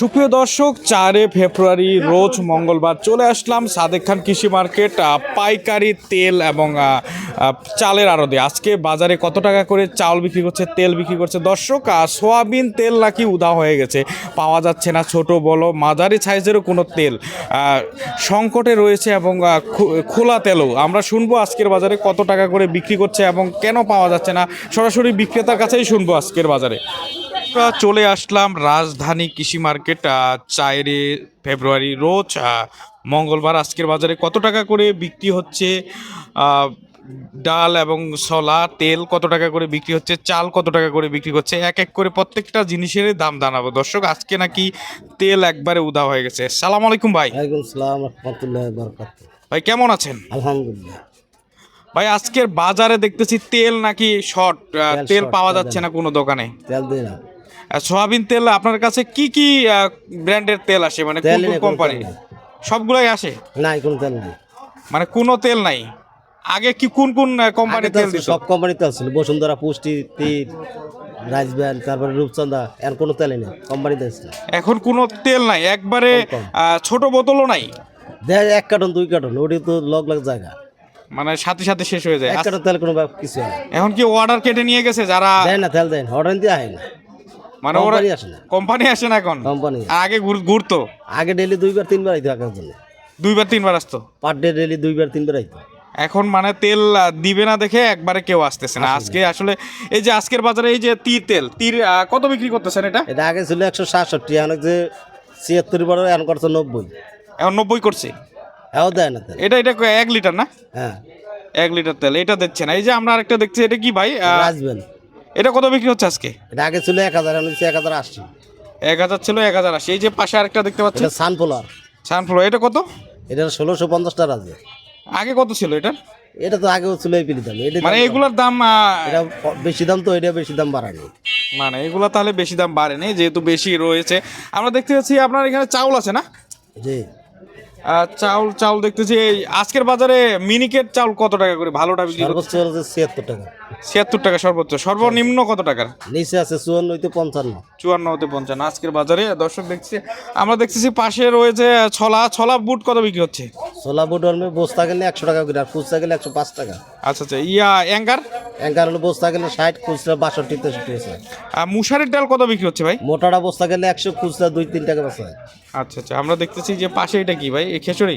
সুপ্রিয় দর্শক, চারে ফেব্রুয়ারি রোজ মঙ্গলবার চলে আসলাম সাদেক খান কৃষি মার্কেট পাইকারি তেল এবং চালের আড়তে। আজকে বাজারে কত টাকা করে চাল বিক্রি করছে, তেল বিক্রি করছে? দর্শক সোয়াবিন তেল নাকি উদা হয়ে গেছে। পাওয়া যাচ্ছে না ছোট বলো মাঝারি সাইজেরও কোনো তেল। সংকটে রয়েছে এবং খোলা তেলও। আমরা শুনব আজকের বাজারে কত টাকা করে বিক্রি করছে এবং কেন পাওয়া যাচ্ছে না। সরাসরি বিক্রেতার কাছেই শুনব আজকের বাজারে। আমরা চলে আসলাম রাজধানী কৃষি মার্কেট চারে ফেব্রুয়ারি রোজ মঙ্গলবার। আজকের বাজারে কত টাকা করে বিক্রি হচ্ছে? ডাল এবং সলা তেল কত টাকা করে বিক্রি হচ্ছে? চাল কত টাকা করে বিক্রি করছে? এক এক করে প্রত্যেকটা জিনিসের দাম জানাব। দর্শক আজকে নাকি তেল একবারে উদা হয়ে গেছে। সালাম আলাইকুম ভাই। ভাই কেমন আছেন? আলহামদুলিল্লাহ। ভাই আজকের বাজারে দেখতেছি তেল নাকি শর্ট তেল পাওয়া যাচ্ছে না কোনো দোকানে। তেল দিই না। সয়াবিন তেল আপনার কাছে কি কি ব্র্যান্ডের তেল আসে? মানে কোন কোন কোম্পানি সবগুলাই আসে? নাই কোন তেল নাই। মানে কোনো তেল নাই। আগে কি কোন কোন কোম্পানি তেল দিত? সব কোম্পানি তেল ছিল। বসুন্ধরা পুষ্টি তীর রাইস ব্যান্ড তারপরে রূপচন্দা এর কোনো তেল নেই কোম্পানি তেল ছিল। এখন কোনো তেল নাই। একবারে। ছোট বোতলও নাই? দেখ এক কার্টন দুই কার্টন ওটি তো লগ লগ জায়গা। মানে সাথে সাথে শেষ হয়ে যায়। এক কার্টন তেল কোনো কিছু এখন কি অর্ডার কেটে নিয়ে গেছে যারা দেয় না তেল দেয় অর্ডার দিয়ে হয় না। মানে ওরা কোম্পানি আসে না। কোম্পানি আসে না এখন? কোম্পানি আগে ঘুর- ঘুরতো? আগে ডেলি দুইবার তিনবার আইতো একের জন্য দুইবার তিনবার আসতো? পার ডে ডেলি দুইবার তিনবার আইতো। এখন মানে তেল আহ, দিবে না দেখে একবারে কেউ আসতেছে না। আজকে আসলে এই যে আজকের বাজারে এই যে তীর তেল তীর আহ, কত বিক্রি করতেছেন এটা? এটা আগে ছিল একশো সাতষট্টি এখন যে ছিয়াত্তর বারো এখন করছে নব্বই। এখন নব্বই করছে? এও দেয় না তেল। এটা এটা এক লিটার না? হ্যাঁ। এক লিটার তেল এটা দিচ্ছে না। এই যে আমরা আরেকটা দেখছি এটা কি ভাই? আহ, রাজবেন এটা কত বিক্রি হচ্ছে আজকে? এটা আগে ছিল এক হাজার এখন এক হাজার আশি। এক হাজার ছিল এক হাজার আশি। এই যে পাশে আরেকটা দেখতে পাচ্ছি এটা সানফ্লাওয়ার। সানফ্লাওয়ার এটা কত? এটা ষোলোশো পঞ্চাশ টাকা আছে। আগে কত ছিল এটা? এটা তো আগেও ছিল এই পিলি দাম এটা মানে এগুলোর দাম এটা বেশি দাম তো এটা বেশি দাম বাড়ায়নি। মানে এগুলো তাহলে বেশি দাম বাড়েনি যেহেতু বেশি রয়েছে। আমরা দেখতে পাচ্ছি আপনার এখানে চাউল আছে না? জি। চাউল চাউল দেখতেছি এই আজকের বাজারে মিনিকেট চাউল কত টাকা করে? ভালোটা বিক্রি হচ্ছে ছিয়াত্তর টাকা। ছিয়াত্তর টাকা সর্বোচ্চ। সর্বনিম্ন কত টাকার? নিচে আছে চুয়ান্ন হইতে পঞ্চান্ন। চুয়ান্ন হতে পঞ্চান্ন। আজকের বাজারে দর্শক দেখছি আমরা দেখতেছি পাশে রয়েছে ছলা। ছলা বুট কত বিক্রি হচ্ছে? ছলা বুট হলে বস্তা গেলে একশো টাকা করে আর খুচরা গেলে একশো পাঁচ টাকা। আচ্ছা আচ্ছা। ইয়া অ্যাঙ্গার? অ্যাঙ্কার হলে বস্তা গেলে ষাট খুচরা বাষট্টি তেষট্টি আছে আর মুসারের ডাল কত বিক্রি হচ্ছে ভাই? মোটাটা বস্তা গেলে একশো খুচরা দুই তিন টাকা বেচা হয় আচ্ছা আচ্ছা। আমরা দেখতেছি যে পাশে এটা কি ভাই? এই খেচুড়ি?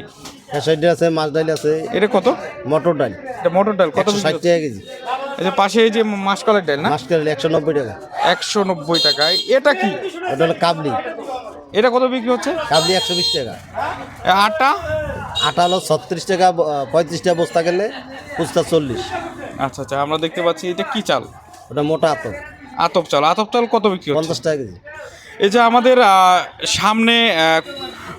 খেসারি আছে মাছ ডাল আছে। এটা কত? মটর ডাল। এটা মটর ডাল। কত ষাট? টাকা কেজি। এই যে পাশে এই যে মাসকলার ডাল না? একশো নব্বই টাকা। একশো নব্বই টাকায়। এটা কি? ওটা হলো কাবলি। এটা কত বিক্রি হচ্ছে? কাবলি একশো বিশ টাকা। আটা? আটা হলো ছত্রিশ টাকা ব- পঁয়ত্রিশ টাকা বস্তা গেলে খুচরা চল্লিশ। আচ্ছা আচ্ছা আমরা দেখতে পাচ্ছি এটা কি চাল? ওটা মোটা আতর আতপ চাল। আতপ চাল কত বিক্রি হচ্ছে? পঞ্চাশ টাকা কেজি। এই যে আমাদের সামনে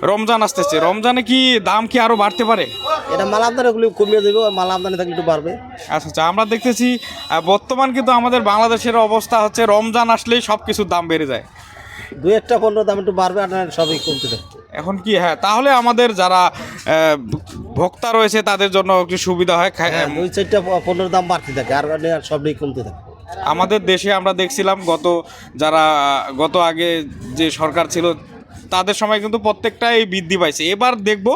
রমজান আসতেছে। রমজানে কি দাম কি আরও বাড়তে পারে? এটা মাল আমদানি ওগুলো কমিয়ে দেবে মাল আমদানি থাকলে একটু বাড়বে। আচ্ছা আচ্ছা আমরা দেখতেছি বর্তমান কিন্তু আমাদের বাংলাদেশের অবস্থা হচ্ছে রমজান আসলেই সব কিছুর দাম বেড়ে যায়। দু একটা পণ্য দাম একটু বাড়বে আর সবই কমতে থাকবে। এখন কি হ্যাঁ তাহলে আমাদের যারা ভোক্তা রয়েছে তাদের জন্য একটু সুবিধা হয়? হ্যাঁ দুই চারটা পণ্যের দাম বাড়তে থাকে আর সবই কমতে থাকে। আমাদের দেশে আমরা দেখছিলাম গত যারা গত আগে যে সরকার ছিল তাদের সময় কিন্তু প্রত্যেকটাই বৃদ্ধি পাইছে। এবার দেখব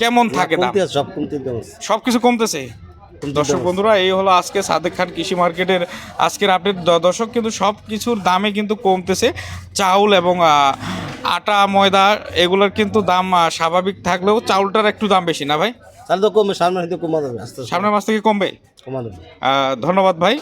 কেমন থাকে দাম। সব কমতে সব কিছু কমতেছে? দর্শক বন্ধুরা এই হলো আজকে সাদেক খান কৃষি মার্কেটের আজকের আপডেট দর্শক কিন্তু সব কিছুর দামে কিন্তু কমতেছে। চাউল এবং আটা ময়দা এগুলোর কিন্তু দাম স্বাভাবিক থাকলেও চাউলটার একটু দাম বেশি না ভাই? তাহলে তো কমবে সামনে হয়তো কমা যাবে আস্তে আস্তে। সামনের মাস থেকে কমবে? কমা ধন্যবাদ ভাই।